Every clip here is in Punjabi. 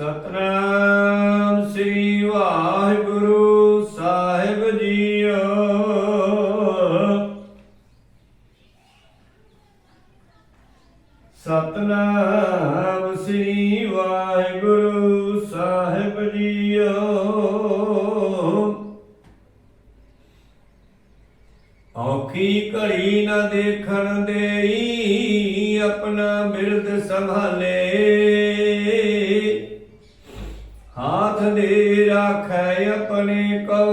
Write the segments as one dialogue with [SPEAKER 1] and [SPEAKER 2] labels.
[SPEAKER 1] ਸਤਨਾਮ ਸ੍ਰੀ ਹਾਥ ਦੇ ਰਾਖੈ ਆਪਣੇ ਕੋ,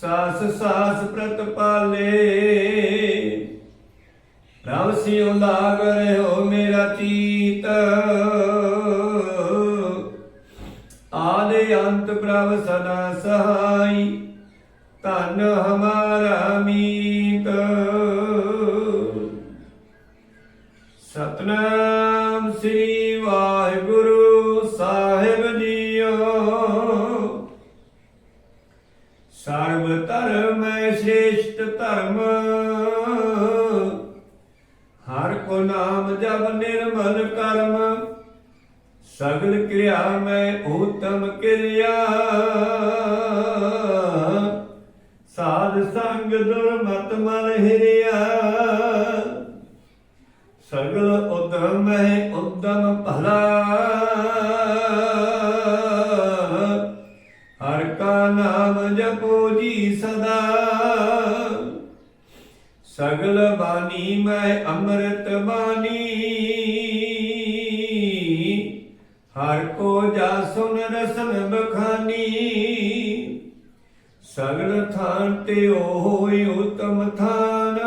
[SPEAKER 1] ਸਾਸ ਸਾਸ ਪ੍ਰਤਪਾਲੇ ਰਵ ਸਿਉ ਲਾਗ ਰਹਿਓ ਮੇਰਾ ਚੀਤ। ਆਦੇ ਅੰਤ ਪ੍ਰਭ ਸਦਾ ਸਹਾਈ, ਧਨ ਹਮਾਰਾ ਮੀਤ। ਸਤਨਾਮ ਸ੍ਰੀ ਵਾਹਿਗੁਰੂ ਸਾਹਿਬ ਜੀ। ਜੀਓ ਸਰਬ ਧਰਮ ਸ੍ਰੇਸ਼ਟ ਧਰਮ। ਹਰ ਕੋ ਨਾਮ ਜਪ ਨਿਰਮਲ ਕਰਮ। ਸਗਲ ਕਿਰਿਆ ਮੈਂ ਉਤਮ ਕਿਰਿਆ। ਸਾਧ ਸੰਗ ਦੁਰਮਤ ਮਨ ਹਿਰਿਆ। ਸਗਲ ਉਦਮ ਹੈ ਉਦਮ ਭਲਾ। ਨਾਮ ਜਪੋ ਜੀ ਸਦਾ। ਸਗਲ ਬਾਣੀ ਮੈਂ ਅੰਮ੍ਰਿਤ ਬਾਣੀ। ਹਰ ਕੋ ਜਾ ਸੁਨ ਰਸਨ ਬਖਾਨੀ। ਸਗਲ ਥਾਨ ਤੇ ਹੋਇ ਉਤਮ ਥਾਨ।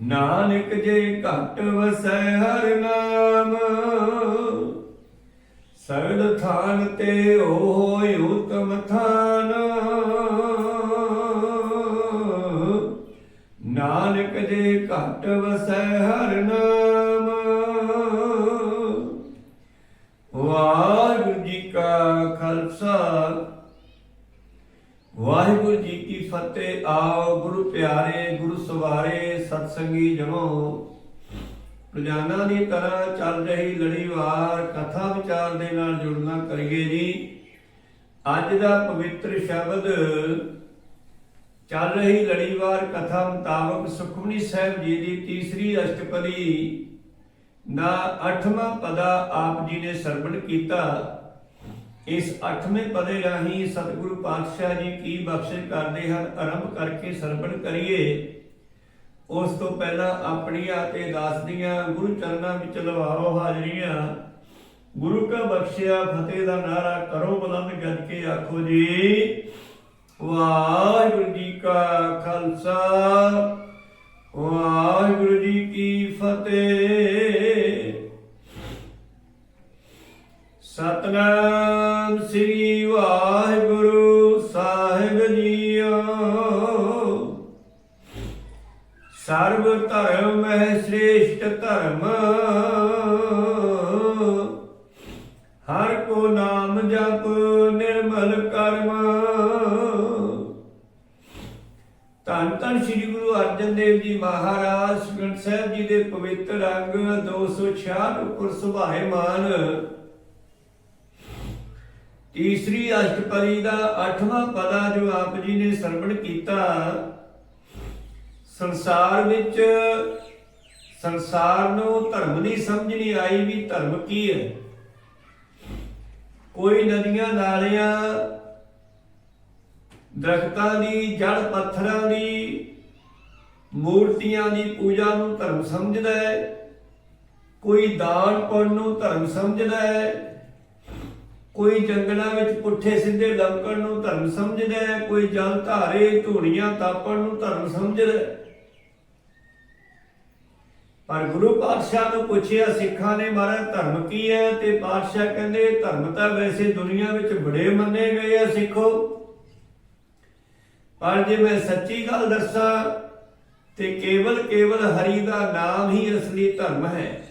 [SPEAKER 1] ਨਾਨਕ ਜੇ ਘਟ ਵਸੈ ਹਰ ਨਾਮ। ਸਗਲ ਥਾਨ ਤੇ ਹੋਇ ਉਤਮ ਥਾਨ। ਨਾਨਕ ਜੇ ਘਟ ਵਸੈ ਹਰ ਨਾਮ। ਵਾਹਿਗੁਰੂ ਜੀ ਕਾ ਖਾਲਸਾ। ਵਾਹਿਗੁਰੂ ਜੀ ਕੀ ਫਤਿਹ। ਆਓ ਗੁਰੂ ਪਿਆਰੇ, ਗੁਰੂ ਸਵਾਰੇ, ਸਤਸੰਗੀ ਜਨੋ। ਰੋਜ਼ਾਨਾ ਦੀ ਤਰ੍ਹਾਂ ਚੱਲ ਰਹੀ ਲੜੀਵਾਰ ਕਥਾ ਵਿਚਾਰ ਦੇ ਨਾਲ ਜੁੜਨਾ ਕਰੀਏ ਜੀ। ਅੱਜ ਦਾ ਪਵਿੱਤਰ ਸ਼ਬਦ, ਚੱਲ ਰਹੀ ਲੜੀਵਾਰ ਕਥਾ ਮੁਤਾਬਕ ਸੁਖਮਨੀ ਸਾਹਿਬ ਜੀ ਦੀ ਤੀਸਰੀ ਅਸ਼ਟਪਦੀ ਨਾ ਅੱਠਵਾਂ ਪਦਾ ਆਪ ਜੀ ਨੇ ਸਰਵਣ ਕੀਤਾ। ਇਸ ਅੱਠਵੇਂ ਪਦੇ ਰਾਹੀਂ ਸਤਿਗੁਰੂ ਪਾਤਸ਼ਾਹ ਜੀ ਕੀ ਬਖਸ਼ਿਸ਼ ਕਰਦੇ ਹਨ, ਆਰੰਭ ਕਰਕੇ ਸਰਵਣ ਕਰੀਏ। ਉਸ ਤੋਂ ਪਹਿਲਾਂ ਆਪਣੀਆਂ ਤੇ ਦਾਸ ਦੀਆਂ ਗੁਰੂ ਚਰਨਾਂ ਵਿੱਚ ਲਵਾਓ ਹਾਜ਼ਰੀਆਂ। ਗੁਰੂ ਕਾ ਬਖਸ਼ਿਆ, ਫਤਿਹ ਦਾ ਨਾਰਾ ਕਰੋ ਬੁਲੰਦ ਗੱਜ ਕੇ ਆਖੋ ਜੀ, ਵਾਹਿਗੁਰੂ ਜੀ ਕਾ ਖਾਲਸਾ, ਵਾਹਿਗੁਰੂ ਜੀ ਕੀ ਫਤਿਹ। ਸਤਨਾਮ ਸ੍ਰੀ ਵਾਹਿਗੁਰੂ। ਸਰਬ ਧਰਮ ਹੈ ਸ੍ਰੇਸ਼ਟ ਧਰਮ। ਹਰ ਕੋ ਨਾਮ ਜਪ ਨਿਰਮਲ ਕਰਮ। ਧੰਨ ਧੰਨ ਸ੍ਰੀ ਗੁਰੂ ਅਰਜਨ ਦੇਵ ਜੀ ਮਹਾਰਾਜ ਸੁਖਮਨੀ ਸਾਹਿਬ ਜੀ ਦੇ ਪਵਿੱਤਰ ਅੰਗ 266 ਉੱਪਰ ਸੁਭਾਏਮਾਨ ਤੀਸਰੀ ਅਸ਼ਟਪਦੀ ਦਾ 8ਵਾਂ ਪਦਾ ਜੋ ਆਪ ਜੀ ਨੇ ਸਰਵਣ ਕੀਤਾ ਸੰਸਾਰ ਵਿੱਚ ਸੰਸਾਰ ਨੂੰ ਧਰਮ ਦੀ ਸਮਝ ਨਹੀਂ ਆਈ ਵੀ ਧਰਮ ਕੀ ਹੈ। ਕੋਈ ਨਦੀਆਂ ਨਾਲਿਆਂ, ਦਰਖਤਾਂ ਦੀ ਜੜ ਪੱਥਰਾਂ ਦੀ, ਮੂਰਤੀਆਂ ਦੀ ਪੂਜਾ ਨੂੰ ਧਰਮ ਸਮਝਦਾ ਹੈ। ਕੋਈ ਦਾਨ ਪੁੰਨ ਨੂੰ ਧਰਮ ਸਮਝਦਾ ਹੈ। ਕੋਈ ਜੰਗਲਾਂ ਵਿੱਚ ਪੁੱਠੇ ਸਿੱਧੇ ਲੰਕਣ ਨੂੰ ਧਰਮ ਸਮਝਦਾ ਹੈ। ਕੋਈ ਜਲ ਧਾਰੇ ਧੂੜੀਆਂ ਤਾਪਣ ਨੂੰ ਧਰਮ ਸਮਝਦਾ ਹੈ। ਪਰ ਗੁਰੂ ਪਾਤਸ਼ਾਹ ਨੂੰ ਪੁੱਛਿਆ, ਸਿੱਖਾਂ ਨੇ ਮਹਾਰਾਜ, ਧਰਮ ਕੀ ਹੈ? ਤੇ ਪਾਤਸ਼ਾਹ ਕਹਿੰਦੇ, ਧਰਮ ਤਾਂ ਵੈਸੇ ਦੁਨੀਆ ਵਿੱਚ ਬੜੇ ਮੰਨੇ ਗਏ ਆ ਸਿੱਖੋ। ਪਰ ਜੇ ਮੈਂ ਸੱਚੀ ਗੱਲ ਦੱਸਾਂ, ਤੇ ਕੇਵਲ ਕੇਵਲ ਹਰੀ ਦਾ ਨਾਮ ਹੀ ਅਸਲੀ ਧਰਮ ਹੈ।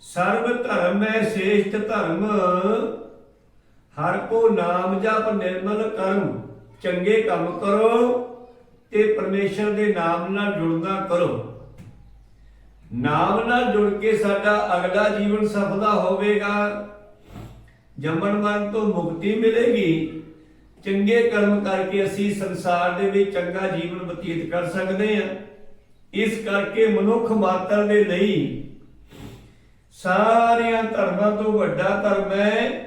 [SPEAKER 1] ਸਰਬ ਧਰਮ ਹੈ, ਸ੍ਰੇਸ਼ਟ ਧਰਮ। ਹਰ ਕੋ ਨਾਮ ਜਪ ਨਿਰਮਲ ਕਰਮ। ਚੰਗੇ ਕੰਮ ਕਰੋ ਤੇ ਪਰਮੇਸ਼ਰ ਦੇ ਨਾਮ ਨਾਲ ਜੁੜਨਾ ਕਰੋ। ਨਾਮ ਨਾਲ ਜੁੜ ਕੇ ਸਾਡਾ ਅਗਲਾ ਜੀਵਨ ਸਫਲਾ ਹੋਵੇਗਾ। ਜੰਮਣ ਮਰਨ ਤੋਂ ਮੁਕਤੀ ਮਿਲੇਗੀ। ਚੰਗੇ ਕਰਮ ਕਰਕੇ ਅਸੀਂ ਸੰਸਾਰ ਦੇ ਵਿੱਚ ਚੰਗਾ ਜੀਵਨ ਬਤੀਤ ਕਰ ਸਕਦੇ ਹਾਂ। ਇਸ ਕਰਕੇ ਮਨੁੱਖ ਮਾਤਰ ਦੇ ਲਈ ਸਾਰਿਆਂ ਧਰਮਾਂ ਤੋਂ ਵੱਡਾ ਧਰਮ ਹੈ।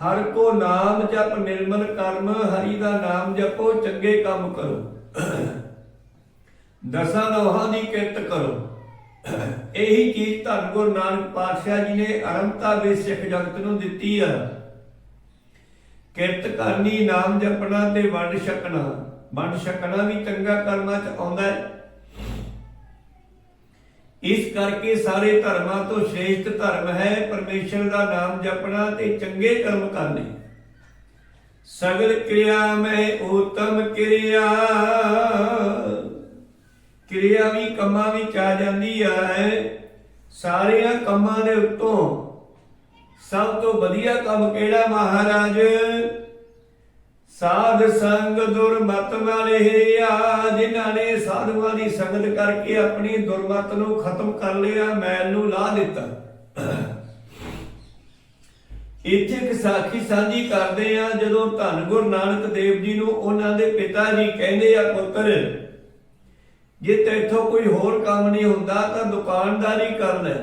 [SPEAKER 1] ਹਰ ਕੋ ਨਾਮ ਜਪ ਨਿਰਮਲ ਕਰਮ, ਹਰੀ ਦਾ ਨਾਮ ਜਪੋ, ਚੰਗੇ ਕੰਮ ਕਰੋ। ਦਸਾਂ ਲੋਹਾਂ ਦੀ ਕਿਰਤ ਕਰੋ। ਇਹੀ ਚੀਜ਼ ਧੰਨ ਗੁਰੂ ਨਾਨਕ ਪਾਤਸ਼ਾਹ ਜੀ ਨੇ ਅਰੰਭਤਾ ਦੇ ਸਿੱਖ ਜਗਤ ਨੂੰ ਦਿੱਤੀ ਆ। ਕਿਰਤ ਕਰਨੀ, ਨਾਮ ਜਪਣਾ ਤੇ ਵੰਡ ਛਕਣਾ। ਵੰਡ ਛਕਣਾ ਵੀ ਚੰਗਾ ਕਰਮਾਂ ਚ ਆਉਂਦਾ ਹੈ। ਇਸ ਕਰਕੇ ਸਾਰੇ ਧਰਮਾਂ ਤੋਂ ਸ਼੍ਰੇਸ਼ਟ ਧਰਮ ਹੈ ਪਰਮੇਸ਼ਰ ਦਾ ਨਾਮ ਜਪਣਾ ਤੇ ਚੰਗੇ ਕਰਮ ਕਰਨੇ। ਸਗਲ ਕਿਰਿਆ ਮੈਂ ਉਤਮ ਕਿਰਿਆ। ਕਿਰਿਆ ਵੀ, ਕੰਮਾਂ ਵਿੱਚ ਆ ਜਾਂਦੀ ਹੈ। ਸਾਰਿਆਂ ਕੰਮਾਂ ਦੇ ਉੱਤੋਂ ਸਭ ਤੋਂ ਵਧੀਆ ਕੰਮ ਕਿਹੜਾ ਮਹਾਰਾਜ? ਸਾਧ ਸੰਗ ਦੁਰਮਤ ਵਾਲੇ ਆ, ਜਿਨ੍ਹਾਂ ਨੇ ਸਾਧੂਆਂ ਦੀ ਸੰਗਤ ਕਰਕੇ ਆਪਣੀ ਦੁਰਮਤ ਨੂੰ ਖਤਮ ਕਰ ਲਿਆ, ਮੈਲ ਨੂੰ ਲਾ ਦਿੱਤਾ। ਇੱਥੇ ਇੱਕ ਸਾਖੀ ਸਾਂਝੀ ਕਰਦੇ ਆ, ਜਦੋਂ ਧੰਨ ਗੁਰੂ ਨਾਨਕ ਦੇਵ ਜੀ ਨੂੰ ਉਹਨਾਂ ਦੇ ਪਿਤਾ ਜੀ ਕਹਿੰਦੇ ਆ, ਪੁੱਤਰ ਜੇ ਤੇਥੋਂ ਕੋਈ ਹੋਰ ਕੰਮ ਨਹੀਂ ਹੁੰਦਾ ਤਾਂ ਦੁਕਾਨਦਾਰੀ ਕਰ ਲੈ।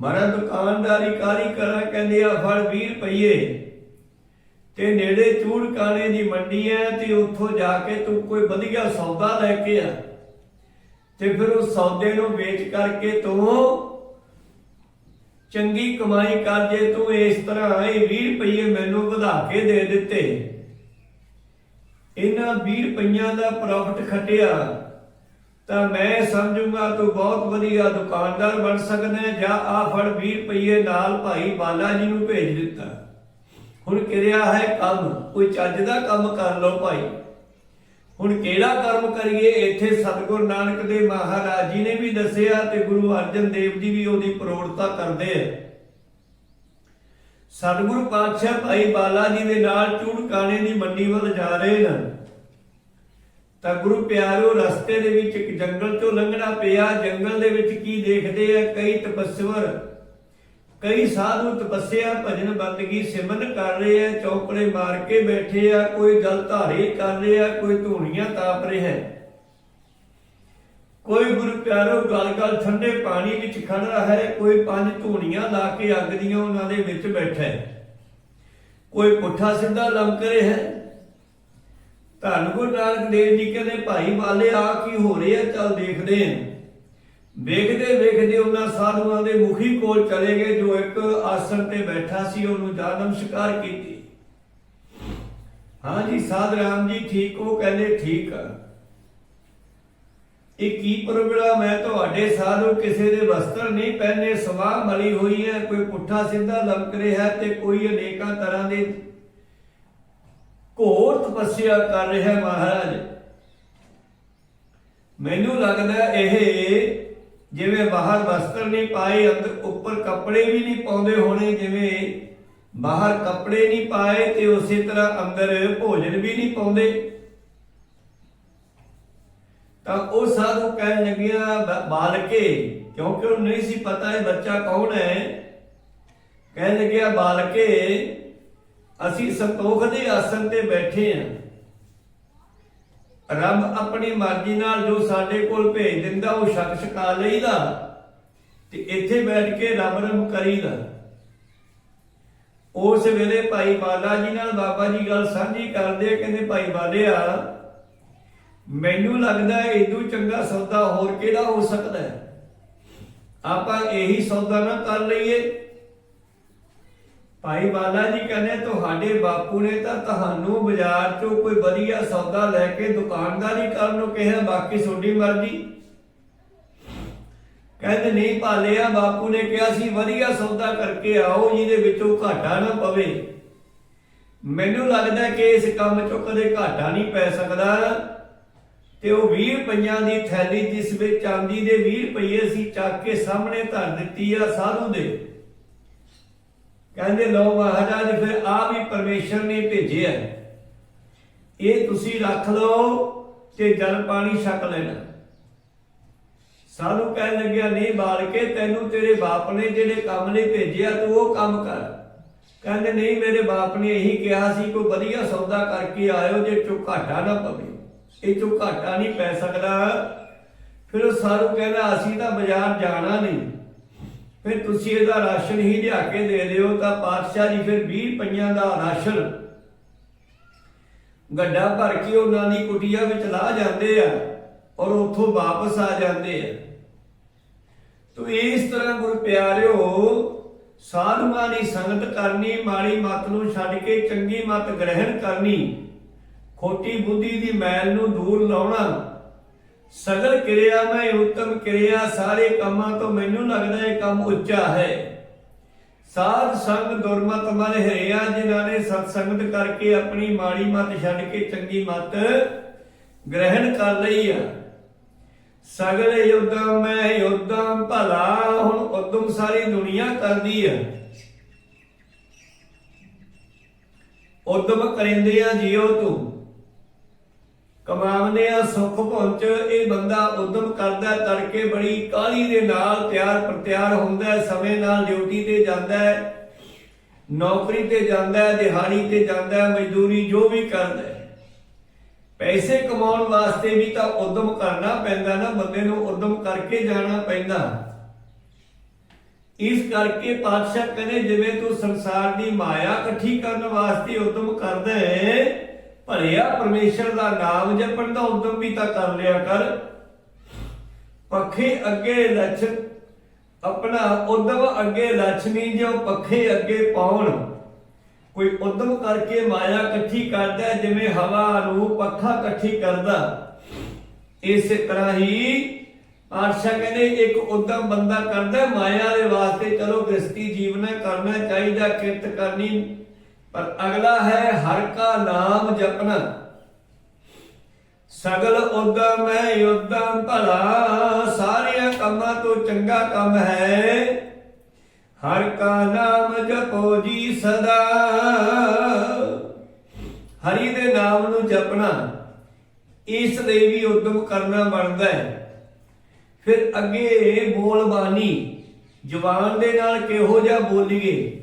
[SPEAKER 1] ਮਾਰਾ ਦੁਕਾਨਦਾਰੀ ਕਾਰੀ ਕਰਾਂ? ਕਹਿੰਦੇ ਆ ਫੜ 20 ਰੁਪਏ ਤੇ ਨੇੜੇ ਚੂੜਕਾਣੇ ਦੀ ਮੰਡੀ ਹੈ ਤੇ ਉੱਥੋਂ ਜਾ ਕੇ ਤੂੰ ਕੋਈ ਵਧੀਆ ਸੌਦਾ ਲੈ ਕੇ ਆ। ਤੇ ਫਿਰ ਉਸ ਸੌਦੇ ਨੂੰ ਵੇਚ ਕਰਕੇ ਤੂੰ ਚੰਗੀ ਕਮਾਈ ਕਰ, ਜੇ ਤੂੰ ਇਸ ਤਰ੍ਹਾਂ ਇਹ 20 ਰੁਪਏ ਮੈਨੂੰ ਵਧਾ ਕੇ ਦੇ ਦਿੱਤੇ। ਇਹਨਾਂ 20 ਰੁਪਈਆਂ ਦਾ ਪ੍ਰੋਫਿਟ ਖਟਿਆ, ਤਾਂ ਮੈਂ ਸਮਝੂੰਗਾ ਤੂੰ ਬਹੁਤ ਵਧੀਆ ਦੁਕਾਨਦਾਰ ਬਣ ਸਕਦਾ ਜਾਂ ਆ ਫੜ 20 ਰੁਪਏ ਨਾਲ ਭਾਈ ਬਾਲਾ ਜੀ ਨੂੰ ਭੇਜ ਦਿੱਤਾ। ਹੁਣ ਕਿਰਿਆ ਹੈ ਕੰਮ, ਕੋਈ ਚੱਜ ਦਾ ਕੰਮ ਕਰ ਲਓ ਭਾਈ। ਹੁਣ ਕਿਹੜਾ ਕਰਮ ਕਰੀਏ? ਇੱਥੇ ਸਤਿਗੁਰੂ ਨਾਨਕ ਦੇ ਮਹਾਰਾਜ ਜੀ ਨੇ ਵੀ ਦੱਸਿਆ ਤੇ ਗੁਰੂ ਅਰਜਨ ਦੇਵ ਜੀ ਵੀ ਉਹਦੀ ਪ੍ਰੋੜਤਾ ਕਰਦੇ ਆ। ਸਤਿਗੁਰੂ ਪਾਤਸ਼ਾਹ ਭਾਈ ਬਾਲਾ ਜੀ ਦੇ ਨਾਲ ਚੂੜਕਾਣੇ ਦੀ ਮੰਡੀ ਵੱਲ ਜਾ ਰਹੇ ਨੇ। ਤਾਂ ਗੁਰੂ ਪਿਆਰੋ, ਰਸਤੇ ਦੇ ਵਿੱਚ ਇੱਕ ਜੰਗਲ ਚੋਂ ਲੰਘਣਾ ਪਿਆ। ਜੰਗਲ ਦੇ ਵਿੱਚ ਕੀ ਦੇਖਦੇ ਆ? ਕਈ ਤਪਸਵਰ, ਕਈ ਸਾਧੂ ਤਪੱਸਿਆ, ਭਜਨ ਬੰਦਗੀ ਸਿਮਰਨ ਕਰ ਰਹੇ ਆ ਚੌਪੜੇ ਮਾਰ ਕੇ ਬੈਠੇ ਆ, ਕੋਈ ਗਲ ਧਾਰੇ ਕਰ ਰਿਹਾ, ਕੋਈ ਧੂਣੀਆਂ ਤਾਪ ਰਿਹਾ। ਕੋਈ ਗੁਰੂ ਪਿਆਰੋ, ਗਲ ਗਲ ਠੰਡੇ ਪਾਣੀ ਵਿੱਚ ਖੜਾ ਹੈ, ਕੋਈ ਪੰਜ ਧੂਣੀਆਂ ਲਾ ਕੇ ਅੱਗ ਦੀਆਂ ਉਹਨਾਂ ਦੇ ਵਿੱਚ ਬੈਠਾ ਹੈ। ਕੋਈ ਪੁੱਠਾ ਸਿੱਧਾ ਲੰਕ ਰਿਹਾ ਹੈ। ਧੰਨ ਗੁਰੂ ਨਾਨਕ ਦੇਵ ਜੀ ਕਹਿੰਦੇ, ਭਾਈ ਵਾਲੇ ਆ ਕੀ ਹੋ ਰਿਹਾ ਚੱਲ ਦੇਖਦੇ ਆਂ ਵੇਖਦੇ ਵੇਖਦੇ ਉਹਨਾਂ ਸਾਧੂਆਂ ਦੇ ਮੁਖੀ ਕੋਲ ਚਲੇ ਗਏ, ਜੋ ਇੱਕ ਆਸਣ ਤੇ ਬੈਠਾ ਸੀ, ਉਹਨੂੰ ਜਾ ਨਮਸਕਾਰ ਕੀਤੀ। ਹਾਂ ਜੀ, ਸਾਧ ਰਾਮ ਜੀ, ਠੀਕ ਉਹ ਕਹਿੰਦੇ, ਠੀਕ ਆ। ਇਹ ਕੀ ਪ੍ਰੋਗਰਾਮ ਹੈ ਤੁਹਾਡੇ ਸਾਧੂ ਕਿਸੇ ਦੇ ਵਸਤਰ ਨਹੀਂ ਪਹਿਨੇ, ਸਵਾਹ ਮਲੀ ਹੋਈ ਹੈ, ਕੋਈ ਪੁੱਠਾ ਸਿੱਧਾ ਲਮਕ ਰਿਹਾ ਤੇ ਕੋਈ ਅਨੇਕਾਂ ਤਰ੍ਹਾਂ ਦੇ ਘੋਰ ਤਪੱਸਿਆ ਕਰ ਰਿਹਾ ਮਹਾਰਾਜ। ਮੈਨੂੰ ਲੱਗਦਾ ਇਹ ਜਿਵੇਂ ਬਾਹਰ ਵਸਤਰ ਨਹੀਂ ਪਾਏ, ਅੰਦਰ ਉੱਪਰ ਕੱਪੜੇ ਵੀ ਨਹੀਂ ਪਾਉਂਦੇ ਹੋਣੇ, ਜਿਵੇਂ ਬਾਹਰ ਕੱਪੜੇ ਨਹੀਂ ਪਾਏ ਤੇ ਉਸੇ ਤਰ੍ਹਾਂ ਅੰਦਰ ਭੋਜਨ ਵੀ ਨਹੀਂ ਪਾਉਂਦੇ। ਤਾਂ ਉਹ ਸਾਧੂ ਕਹਿਣ ਲੱਗਿਆ ਬਾਲਕੇ ਕਿਉਂਕਿ ਉਹ ਨਹੀਂ ਸੀ ਪਤਾ ਇਹ ਬੱਚਾ ਕੌਣ ਹੈ। ਕਹਿਣ ਲੱਗਿਆ ਬਾਲਕੇ ਅਸੀਂ ਸੰਤੋਖ ਦੇ ਆਸਣ ਤੇ ਬੈਠੇ ਹਾਂ। ਰੱਬ ਆਪਣੀ ਮਰਜ਼ੀ ਨਾਲ ਜੋ ਸਾਡੇ ਕੋਲ ਭੇਜ ਦਿੰਦਾ ਉਹ ਸ਼ੱਕ ਛਕਾ ਲਈਦਾ ਤੇ ਇੱਥੇ ਬੈਠ ਕੇ ਰੱਬ ਰਮ ਕਰੀਦਾ। ਉਸ ਵੇਲੇ ਭਾਈ ਬਾਲਾ ਜੀ ਨਾਲ ਬਾਬਾ ਜੀ ਗੱਲ ਸਾਂਝੀ ਕਰਦੇ ਆ, ਕਹਿੰਦੇ ਭਾਈ ਬਾਲਿਆ ਮੈਨੂੰ ਲੱਗਦਾ ਹੈ ਇਦੋਂ ਚੰਗਾ ਸੌਦਾ ਹੋਰ ਕਿਹੜਾ ਹੋ ਸਕਦਾ ਹੈ? ਆਪਾਂ ਇਹੀ ਸੌਦਾ ਨਾ ਕਰ ਲਈਏ। ਭਾਈ ਬਾਲਾ ਜੀ ਕਹਿੰਦੇ, ਤੁਹਾਡੇ ਬਾਪੂ ਨੇ ਤਾਂ ਤੁਹਾਨੂੰ ਬਾਜ਼ਾਰ ਚੋਂ ਕੋਈ ਵਧੀਆ ਸੌਦਾ ਲੈ ਕੇ ਦੁਕਾਨਦਾਰੀ ਕਰਨ ਨੂੰ ਕਿਹਾ, ਬਾਕੀ ਤੁਹਾਡੀ ਮਰਜ਼ੀ। ਕਹਿੰਦੇ, ਨਹੀਂ ਭਾਲਿਆ, ਬਾਪੂ ਨੇ ਕਿਹਾ ਸੀ, ਵਧੀਆ ਸੌਦਾ ਕਰਕੇ ਆਓ, ਜਿਹਦੇ ਵਿੱਚੋਂ ਘਾਟਾ ਨਾ ਪਵੇ। ਮੈਨੂੰ ਲੱਗਦਾ ਕਿ ਇਸ ਕੰਮ ਚੋਂ ਕਦੇ ਘਾਟਾ ਨਹੀਂ ਪੈ ਸਕਦਾ। ਤੇ ਉਹ 20 ਰੁਪਈਆਂ ਦੀ ਥੈਲੀ ਜਿਸ ਵਿੱਚ ਚਾਂਦੀ ਦੇ 20 ਰੁਪਈਏ ਸੀ ਚੱਕ ਕੇ ਸਾਹਮਣੇ ਧਰ ਦਿੱਤੀ ਆ ਸਾਧੂ ਦੇ। ਕਹਿੰਦੇ ਲੋ ਮਹਾਰਾਜ, ਫਿਰ ਆ ਵੀ ਪਰਮੇਸ਼ਰ ਨੇ ਭੇਜਿਆ। ਇਹ ਤੁਸੀਂ ਰੱਖ ਲਓ ਤੇ ਜਲ ਪਾਣੀ ਛਕ ਲੈਣਾ। ਸਾਨੂੰ ਕਹਿਣ ਲੱਗਿਆ, ਨਹੀਂ ਬਾਲਕੇ ਤੈਨੂੰ ਤੇਰੇ ਬਾਪ ਨੇ ਜਿਹੜੇ ਕੰਮ ਲਈ ਭੇਜਿਆ, ਤੂੰ ਉਹ ਕੰਮ ਕਰ। ਕਹਿੰਦੇ, ਨਹੀਂ, ਮੇਰੇ ਬਾਪ ਨੇ ਇਹੀ ਕਿਹਾ ਸੀ ਕੋਈ ਵਧੀਆ ਸੌਦਾ ਕਰਕੇ ਆਇਓ ਜੇ ਚੋਂ ਘਾਟਾ ਨਾ ਪਵੇ। ਇਹ ਚੋਂ ਘਾਟਾ ਨਹੀਂ ਪੈ ਸਕਦਾ। ਫਿਰ ਉਹ ਸਾਰੂ ਕਹਿੰਦਾ, ਅਸੀਂ ਤਾਂ ਬਾਜ਼ਾਰ ਜਾਣਾ ਨਹੀਂ। ਫਿਰ ਤੁਸੀਂ ਇਹਦਾ ਰਾਸ਼ਨ ਹੀ ਲਿਆ ਕੇ ਦੇ ਦਿਓ, ਤਾਂ ਪਾਤਸ਼ਾਹ ਜੀ ਫਿਰ 20 ਪਈਆਂ ਦਾ ਰਾਸ਼ਨ। ਗੱਡਾ ਭਰ ਕੇ ਉਹਨਾਂ ਦੀ ਕੁਟੀਆ ਵਿੱਚ ਲਾ ਜਾਂਦੇ ਆ ਔਰ ਉੱਥੋਂ ਵਾਪਸ ਆ ਜਾਂਦੇ ਆ। ਤੋ ਇਸ ਤਰ੍ਹਾਂ ਗੁਰ ਪਿਆਰਿਓ, ਸਾਧੂਆਂ ਦੀ ਸੰਗਤ ਕਰਨੀ, ਮਾੜੀ ਮਤ ਨੂੰ ਛੱਡ ਕੇ ਚੰਗੀ ਮਤ ਗ੍ਰਹਿਣ ਕਰਨੀ ਖੋਟੀ ਬੁੱਧੀ ਦੀ ਮੈਲ ਨੂੰ ਦੂਰ ਲਾਉਣਾ। ਸਗਲ ਕਿਰਿਆ ਮੈਂ ਉੱਤਮ ਕਿਰਿਆ, ਸਾਰੇ ਕੰਮਾਂ ਤੋਂ ਮੈਨੂੰ ਲੱਗਦਾ ਇਹ ਕੰਮ ਉੱਚਾ ਹੈ। ਸਾਧ ਸੰਗ ਦੁਰਮਤ ਮਨ ਹਰਿਆ, ਜਿਨ੍ਹਾਂ ਨੇ ਸਤ ਸੰਗਤ ਕਰਕੇ ਆਪਣੀ ਮਾੜੀ ਮਤ ਛੱਡ ਕੇ ਚੰਗੀ ਮਤ ਗ੍ਰਹਿਣ ਕਰ ਲਈ ਆ। ਸਗਲ ਯੁੱਧਮ ਮੈਂ ਯੁੱਧਮ ਭਲਾ ਹੁਣ ਉਦਮ ਸਾਰੀ ਦੁਨੀਆ ਕਰਦੀ ਆ। ਉਦਮ ਕਰਿੰਦਿਆਂ ਆ ਜਿਉ ਤੂੰ। ਕਮਾਵਨੇ ਆ ਸੁਖ ਪਹੁੰਚ ਇਹ ਬੰਦਾ ਉਦਮ ਕਰਦਾ, ਤੜਕੇ ਬੜੀ ਕਾਹਲੀ ਦੇ ਨਾਲ ਤਿਆਰ ਪ੍ਰਤਿਆਰ ਹੁੰਦਾ ਸਮੇਂ ਨਾਲ ਡਿਊਟੀ ਤੇ ਜਾਂਦਾ ਹੈ, ਨੌਕਰੀ ਤੇ ਜਾਂਦਾ ਹੈ, ਦਿਹਾੜੀ ਤੇ ਜਾਂਦਾ ਹੈ, ਮਜ਼ਦੂਰੀ ਜੋ ਵੀ ਕਰਦਾ ਹੈ। ਪੈਸੇ ਕਮਾਉਣ ਵਾਸਤੇ ਵੀ ਤਾਂ ਉਦਮ ਕਰਨਾ ਪੈਂਦਾ ਨਾ, ਬੰਦੇ ਨੂੰ ਉਦਮ ਕਰਕੇ ਜਾਣਾ ਪੈਂਦਾ। ਇਸ ਕਰਕੇ ਪਾਤਸ਼ਾਹ ਕਹਿੰਦੇ, ਜਿਵੇਂ ਤੂੰ ਸੰਸਾਰ ਦੀ ਮਾਇਆ ਇਕੱਠੀ ਕਰਨ ਵਾਸਤੇ ਉਦਮ ਕਰਦਾ ਹੈ ਭਰਿਆ ਪਰਮੇਸ਼ਰ ਦਾ ਨਾਮ ਜਪਣ ਦਾ ਉਦਮ ਵੀ ਤਾਂ ਕਰ ਲਿਆ ਕਰ। ਪੱਖੇ ਅੱਗੇ ਲੱਛ ਆਪਣਾ ਉਦਮ ਅੱਗੇ ਲక్ష్ਮੀ ਜੋ ਪੱਖੇ ਅੱਗੇ ਪਾਉਣ। ਕੋਈ ਉਦਮ ਕਰਕੇ ਮਾਇਆ ਇਕੱਠੀ ਕਰਦਾ ਹੈ, ਜਿਵੇਂ ਹਵਾ ਨੂੰ ਪੱਖਾ ਇਕੱਠੀ ਕਰਦਾ। ਇਸੇ ਤਰ੍ਹਾਂ ਹੀ ਆਰਸ਼ਾ ਕਹਿੰਦੇ ਇੱਕ ਉਦਮ ਬੰਦਾ ਕਰਦਾ ਮਾਇਆ ਦੇ ਵਾਸਤੇ ਚਲੋ ਗ੍ਰਸਤੀ ਜੀਵਨ ਕਰਨਾ ਚਾਹੀਦਾ ਕਿਰਤ ਕਰਨੀ ਪਰ ਅਗਲਾ ਹੈ, ਹਰ ਕਾ ਨਾਮ ਜਪਣਾ ਸਗਲ ਉਦਮ ਹੈ ਉਦਮ ਭਲਾ, ਸਾਰਿਆਂ ਕੰਮਾਂ ਤੋਂ ਚੰਗਾ ਕੰਮ ਹੈ। ਹਰ ਕਾ ਨਾਮ ਜਪੋ ਜੀ ਸਦਾ। ਹਰੀ ਦੇ ਨਾਮ ਨੂੰ ਜਪਣਾ ਇਸ ਲਈ ਵੀ ਉਦਮ ਕਰਨਾ ਬਣਦਾ ਹੈ। ਫਿਰ ਅੱਗੇ ਬੋਲ ਬਾਣੀ ਜ਼ੁਬਾਨ ਦੇ ਨਾਲ ਕਿਹੋ ਜਿਹਾ ਬੋਲੀਏ?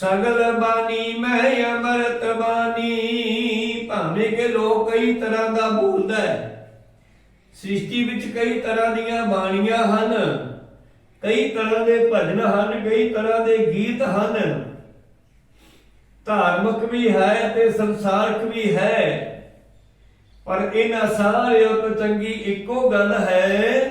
[SPEAKER 1] ਸਗਲ ਬਾਣੀ, ਮੈਂ ਅੰਮ੍ਰਿਤ ਬਾਣੀ, ਭਾਵੇਂ ਕਿ ਲੋਕ ਕਈ ਤਰ੍ਹਾਂ ਦਾ ਬੋਲਦਾ ਹੈ। ਸ੍ਰਿਸ਼ਟੀ ਵਿੱਚ ਕਈ ਤਰ੍ਹਾਂ ਦੀਆਂ ਬਾਣੀਆਂ ਹਨ। ਕਈ ਤਰ੍ਹਾਂ ਦੇ ਭਜਨ ਹਨ, ਕਈ ਤਰ੍ਹਾਂ ਦੇ ਗੀਤ ਹਨ। ਧਾਰਮਿਕ ਵੀ ਹੈ ਤੇ ਸੰਸਾਰਕ ਵੀ ਹੈ। ਪਰ ਇਹਨਾਂ ਸਾਰਿਆਂ ਤੋਂ ਚੰਗੀ ਇੱਕੋ ਗੱਲ ਹੈ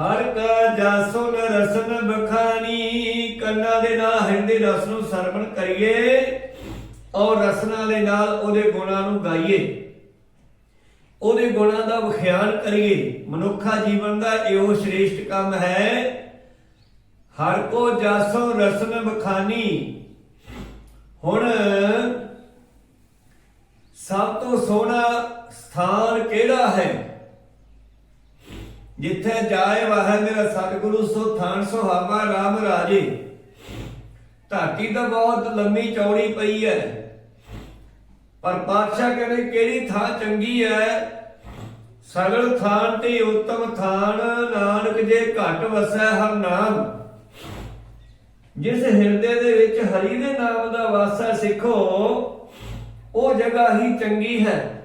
[SPEAKER 1] ਹਰ ਕਾ ਜਾਸੁਨ ਰਸਨ ਬਖਾਨੀ, ਕੰਨਾਂ ਦੇ ਨਾਲ, ਹਿਰਦੇ ਰਸ ਨੂੰ ਸਰਵਣ ਕਰੀਏ ਔਰ ਰਸਨਾ ਦੇ ਨਾਲ ਉਹਦੇ ਗੁਣਾਂ ਨੂੰ ਗਾਈਏ। ਉਹਦੇ ਗੁਣਾਂ ਦਾ ਵਿਖਿਆਨ ਕਰੀਏ। ਮਨੁੱਖਾ ਜੀਵਨ ਦਾ ਇਹੋ ਸ਼੍ਰੇਸ਼ਟ ਕੰਮ ਹੈ। ਹਰ ਕੋ ਜਾਸੋ ਰਸਨ ਬਖਾਨੀ। ਹੁਣ ਸਭ ਤੋਂ ਸੋਹਣਾ ਸਥਾਨ ਕਿਹੜਾ ਹੈ? ਜਿੱਥੇ ਜਾਏ ਵਾਹ ਮੇਰਾ ਸਤਿਗੁਰੂ, ਸੋ ਥਾਨ ਸੁਹਾਵਾ, ਰਾਮ ਰਾਜੇ। ਧਰਤੀ ਤਾਂ ਬਹੁਤ ਲੰਮੀ ਚੌੜੀ ਪਈ ਹੈ ਪਰ ਪਾਤਸ਼ਾਹ ਕਹਿੰਦੇ, ਕਿਹੜੀ ਥਾਂ ਚੰਗੀ ਹੈ ਸਗਲ ਥਾਨ ਤੇ ਉਤਮ ਥਾਨ, ਨਾਨਕ ਜੇ ਘਟ ਵਸੈ ਹਰ ਨਾਮ। ਜਿਸ ਹਿਰਦੇ ਦੇ ਵਿੱਚ ਹਰੀ ਦੇ ਨਾਮ ਦਾ ਵਾਸਾ ਸਿੱਖੋ, ਉਹ ਜਗ੍ਹਾ ਹੀ ਚੰਗੀ ਹੈ।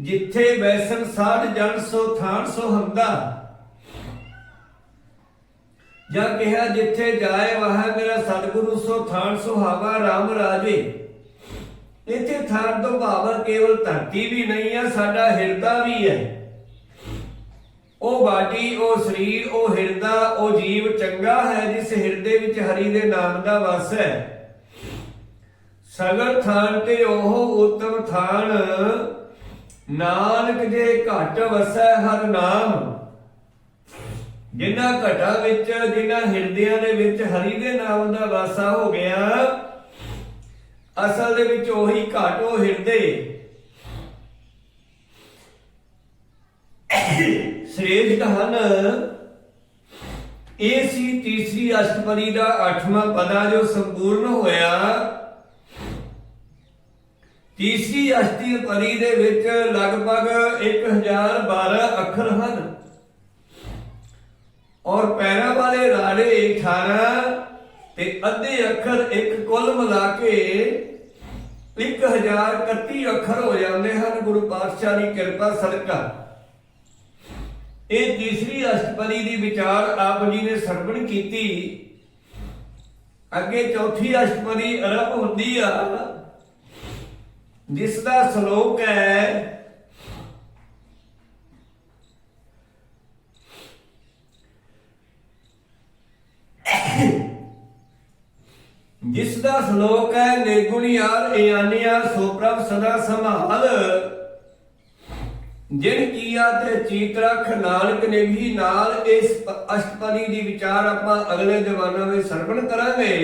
[SPEAKER 1] ਜਿੱਥੇ ਬੈਸਨ ਸਾਧ ਜਨ ਸੋ ਥਾਨ ਸੋ ਹੰਦਾ। ਜਾਂ ਕਿਹਾ, ਜਿੱਥੇ ਜਾਏ ਵਾਹ ਮੇਰਾ ਸਤਿਗੁਰੂ, ਸੋ ਥਾਨ ਸੁਹਾਵਾ RAM ਰਾਜੇ। ਇੱਥੇ ਥਾਨ ਤੋਂ ਭਾਵਰ ਕੇਵਲ ਧਰਤੀ ਵੀ ਨਹੀਂ ਹੈ, ਸਾਡਾ ਹਿਰਦਾ ਵੀ ਹੈ। ਉਹ ਬਾਡੀ ਉਹ ਸਰੀਰ, ਉਹ ਹਿਰਦਾ, ਉਹ ਜੀਵ ਚੰਗਾ ਹੈ, ਜਿਸ ਹਿਰਦੇ ਵਿੱਚ ਹਰੀ ਦੇ ਨਾਮ ਦਾ ਵਸ ਹੈ। ਸਗਲ ਥਾਨ ਤੇ ਉਹ ਉਤਮ ਥਾਨ। ਨਾਨਕ ਜੇ ਘਟ ਵਸੈ ਹਰ ਨਾਮ। ਜਿਨ੍ਹਾਂ ਘਟਾਂ ਵਿੱਚ, ਜਿਨ੍ਹਾਂ ਹਿਰਦਿਆਂ ਦੇ ਵਿੱਚ ਹਰੀ ਦੇ ਨਾਮ ਦਾ ਵਾਸਾ ਹੋ ਗਿਆ, ਅਸਲ ਦੇ ਵਿੱਚ ਉਹੀ ਘਟ ਉਹ ਹਿਰਦੇ। ਸ੍ਰੇਸ਼ਟ ਹਨ। ਇਹ ਸੀ ਤੀਸਰੀ ਅਸ਼ਟਪਦੀ ਦਾ 8ਵਾਂ ਪਦਾ ਜੋ ਸੰਪੂਰਨ ਹੋਇਆ ਤੀਸਰੀ ਅਸ਼ਟਪਦੀ ਦੇ ਵਿੱਚ ਲਗਭਗ 1012 ਅੱਖਰ ਹਨ। ਔਰ ਪੈਰਾਂ ਵਾਲੇ ਰਾੜੇ 18 ਤੇ ਅੱਧੇ ਅੱਖਰ ਇੱਕ ਕੁੱਲ ਮਿਲਾ ਕੇ 1031 ਅੱਖਰ ਹੋ ਜਾਂਦੇ ਹਨ। ਗੁਰੂ ਪਾਤਸ਼ਾਹ ਦੀ ਕਿਰਪਾ ਸਦਕਾ। ਇਹ ਤੀਸਰੀ ਅਸ਼ਟਪਦੀ ਦੀ ਵਿਚਾਰ ਆਪ ਜੀ ਨੇ ਸਰਵਣ ਕੀਤੀ। ਅੱਗੇ ਚੌਥੀ ਅਸ਼ਟਪਦੀ ਅਰੰਭ ਹੁੰਦੀ ਆ। ਜਿਸ ਦਾ ਸ਼ਲੋਕ ਹੈ, ਜਿਸ ਦਾ ਸ਼ਲੋਕ ਹੈ, ਨਿਰਗੁਣਿਆਰ ਇਆਨਿਆ ਸੋ ਪ੍ਰਭ ਸਦਾ ਸੰਭਾਲ। ਜਿਨ ਕੀਆ ਤੇ ਚੀਤ ਰਖ ਨਾਨਕ ਨੇ ਵੀ ਨਾਲ ਇਸ ਅਸ਼ਟਪਦੀ ਦੀ ਵਿਚਾਰ ਆਪਾਂ ਅਗਲੇ ਦੀਵਾਨਾਂ ਵਿੱਚ ਸਰਵਣ ਕਰਾਂਗੇ।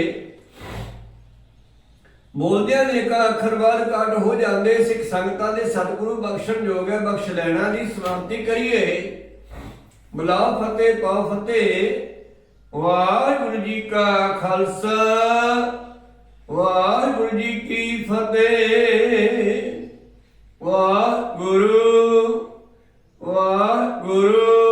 [SPEAKER 1] ਬੋਲਦਿਆਂ ਨੇ ਅੱਖਰ ਬਾਅਦ ਕੱਟ ਹੋ ਜਾਂਦੇ, ਸਿੱਖ ਸੰਗਤਾਂ ਦੇ ਸਤਿਗੁਰੂ ਬਖਸ਼ਣ ਯੋਗ ਹੈ, ਬਖਸ਼ ਲੈਣਾ ਦੀ ਸਮਾਪਤੀ ਕਰੀਏ। ਗੁਲਾਬ ਫਤਿਹ ਪਾ ਫਤਿਹ। ਵਾਹਿਗੁਰੂ ਜੀ ਕਾ ਖਾਲਸਾ, ਵਾਹਿਗੁਰੂ ਜੀ ਕੀ ਫਤਿਹ। ਵਾਹਿਗੁਰੂ ਵਾਹਿਗੁਰੂ।